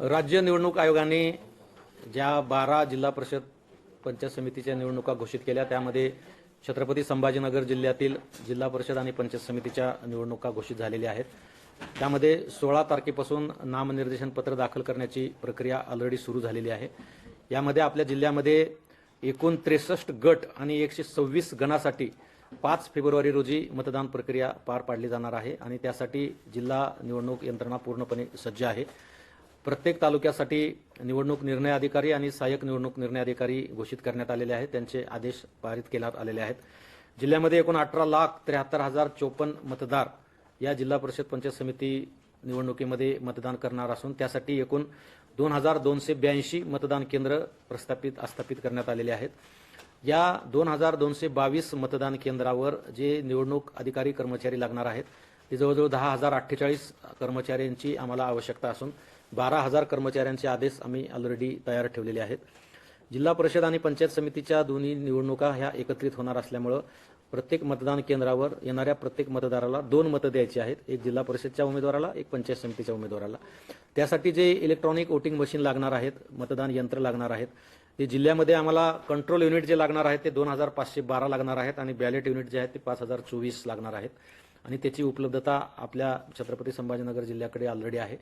राज्य निवडणूक आयोगाने ज्या बारा जिल्हा परिषद पंचायत समितीच्या निवडणुका घोषित केल्या त्यामध्ये छत्रपती संभाजीनगर जिल्ह्यातील जिल्हा परिषद आणि पंचायत समितीच्या निवडणुका घोषित झालेल्या आहेत. त्यामध्ये सोळा तारखेपासून नामनिर्देशन पत्र दाखल करण्याची प्रक्रिया ऑलरेडी सुरू झालेली आहे. यामध्ये आपल्या जिल्ह्यामध्ये एकूण त्रेसष्ट गट आणि एकशे सव्वीस गणासाठी पाच फेब्रुवारी रोजी मतदान प्रक्रिया पार पाडली जाणार आहे आणि त्यासाठी जिल्हा निवडणूक यंत्रणा पूर्णपणे सज्ज आहे. प्रत्येक तालुक्यासाठी निवडणूक निर्णय अधिकारी आणि सहाय्यक निवडणूक निर्णय अधिकारी घोषित करण्यात आलेले आहेत. त्यांचे आदेश पारित करण्यात आलेले आहेत. जिल्ह्यामध्ये एकूण अठरा लाख त्र्याहत्तर हजार चोपन्न मतदार या जिल्हा परिषद पंचायत समिती निवडणुकीमध्ये मतदान करणार असून त्यासाठी एकूण दोन हजार दोनशे ब्याऐंशी मतदान केंद्र प्रस्थापित आस्थापित करण्यात आलेले आहेत. या दोन हजार दोनशे बावीस मतदान केंद्रावर जे निवडणूक अधिकारी कर्मचारी लागणार आहेत ही जवळजवळ दहा हजार अठ्ठेचाळीस कर्मचाऱ्यांची आम्हाला आवश्यकता असून बारा हजार कर्मचाऱ्यांचे आदेश आम्ही ऑलरेडी तयार ठेवलेले आहेत. जिल्हा परिषद आणि पंचायत समितीच्या दोन्ही निवडणुका ह्या एकत्रित होणार असल्यामुळं प्रत्येक मतदान केंद्रावर येणाऱ्या प्रत्येक मतदाराला दोन मतं द्यायची आहेत. एक जिल्हा परिषदच्या उमेदवाराला एक पंचायत समितीच्या उमेदवाराला. त्यासाठी जे इलेक्ट्रॉनिक वोटिंग मशीन लागणार आहेत मतदान यंत्र लागणार आहेत ते जिल्ह्यामध्ये आम्हाला कंट्रोल युनिट जे लागणार आहेत ते दोन हजार पाचशे बारा लागणार आहेत आणि बॅलेट युनिट जे आहेत ते पाच हजार चोवीस लागणार आहेत. आणि त्याची उपलब्धता आपल्या छत्रपती संभाजीनगर जिल्ह्याकडे ऑलरेडी आहे.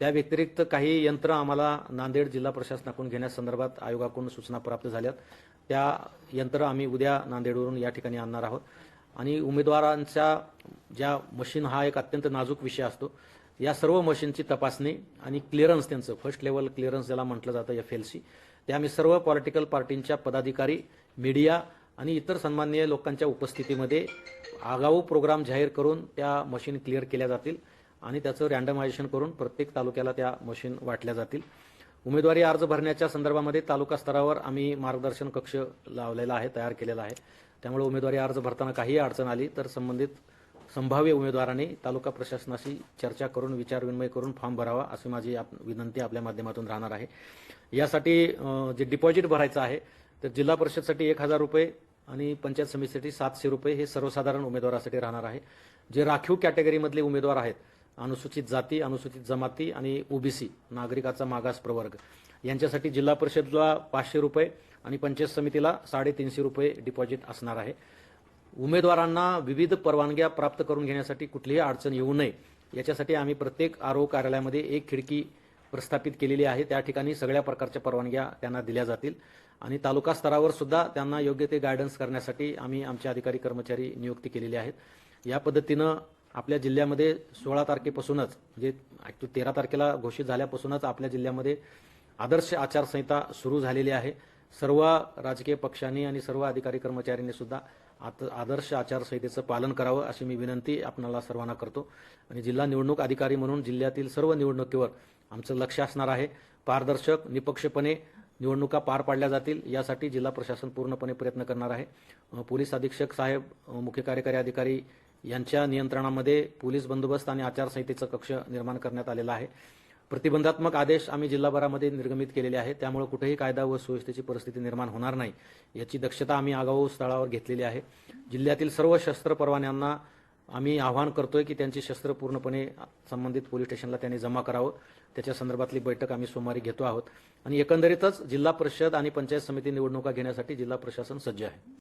त्या व्यतिरिक्त काही यंत्र आम्हाला नांदेड जिल्हा प्रशासनाकडून घेण्यासंदर्भात आयोगाकडून सूचना प्राप्त झाल्यात. त्या यंत्र आम्ही उद्या नांदेडवरून या ठिकाणी आणणार आहोत. आणि उमेदवारांच्या ज्या मशीन हा एक अत्यंत नाजूक विषय असतो. या सर्व मशीनची तपासणी आणि क्लिअरन्स त्यांचं फर्स्ट लेवल क्लिअरन्स ज्याला म्हटलं जातं एफ एल सी ते आम्ही सर्व पॉलिटिकल पार्टींच्या पदाधिकारी मीडिया आणि इतर सन्माननीय लोकांच्या उपस्थितीमध्ये आगाऊ प्रोग्राम जाहीर करून त्या मशीन क्लिअर केल्या जातील आणि त्याचं रँडमायझेशन करून प्रत्येक तालुक्याला त्या मशीन वाटल्या जातील. उमेदवारी अर्ज भरण्याच्या संदर्भामध्ये तालुका स्तरावर आम्ही मार्गदर्शन कक्ष लावलेला आहे तयार केलेला आहे. त्यामुळे उमेदवारी अर्ज भरताना काहीही अडचण आली तर संबंधित संभाव्य उमेदवारांनी तालुका प्रशासनाशी चर्चा करून विचारविनिमय करून फॉर्म भरावा अशी माझी आप- विनंती आपल्या माध्यमातून राहणार आहे. यासाठी जे डिपॉझिट भरायचं आहे तर जिल्हा परिषदसाठी एक हजार रुपये आणि पंचायत समितीसाठी सातशे रुपये हे सर्वसाधारण उमेदवारासाठी राहणार आहे. जे राखीव कॅटेगरीमधले उमेदवार आहेत अनुसूचित जाती अनुसूचित जमाती आणि ओबीसी नागरिकाचा मागास प्रवर्ग यांच्यासाठी जिल्हा परिषदला पाचशे रुपये आणि पंचायत समितीला साडेतीनशे रुपये डिपॉझिट असणार आहे. उमेदवारांना विविध परवानग्या प्राप्त करून घेण्यासाठी कुठलीही अडचण येऊ नये. याच्यासाठी आम्ही प्रत्येक आरो कार्यालयामध्ये एक खिडकी प्रस्थापित केलेली आहे. त्या ठिकाणी सगळ्या प्रकारच्या परवानग्या त्यांना दिल्या जातील. आणि तालुका स्तरावर सुद्धा त्यांना योग्य ते गायडन्स करण्यासाठी आम्ही आमचे अधिकारी कर्मचारी नियुक्ती केलेली आहेत. या पद्धतीनं आपल्या जिल्ह्यामध्ये सोळा तारखेपासूनच म्हणजे ॲक्च्युली तेरा तारखेला घोषित झाल्यापासूनच आपल्या जिल्ह्यामध्ये आदर्श आचारसंहिता सुरू झालेली आहे. सर्व राजकीय पक्षांनी आणि सर्व अधिकारी कर्मचाऱ्यांनी सुद्धा आत आदर्श आचारसंहितेचं पालन करावं अशी मी विनंती आपणाला सर्वांना करतो. आणि जिल्हा निवडणूक अधिकारी म्हणून जिल्ह्यातील सर्व निवडणुकीवर आमचं लक्ष असणार आहे. पारदर्शक निपक्षपणे निवडणुका पार पाडल्या जातील यासाठी जिल्हा प्रशासन पूर्णपणे प्रयत्न करणार आहे. पोलीस अधीक्षक साहेब मुख्य कार्यकारी अधिकारी यांच्या नियंत्रणामध्ये पोलीस बंदोबस्त आणि आचारसंहितेचं कक्ष निर्माण करण्यात आलेला आहे. प्रतिबंधात्मक आदेश आम्ही जिल्हाभरामध्ये निर्गमित केलेले आहे त्यामुळे कुठेही कायदा व सुव्यवस्थेची परिस्थिती निर्माण होणार नाही याची दक्षता आम्ही आगाऊ स्थळावर घेतलेली आहे. जिल्ह्यातील सर्व शस्त्र परवान्यांना आम्ही आवाहन करतोय की त्यांची शस्त्र पूर्णपणे संबंधित पोलीस स्टेशनला त्यांनी जमा करावं. त्याच्या संदर्भातली बैठक आम्ही सोमवारी घेतो आहोत. आणि एकंदरीतच जिल्हा परिषद आणि पंचायत समिती निवडणुका घेण्यासाठी जिल्हा प्रशासन सज्ज आहे.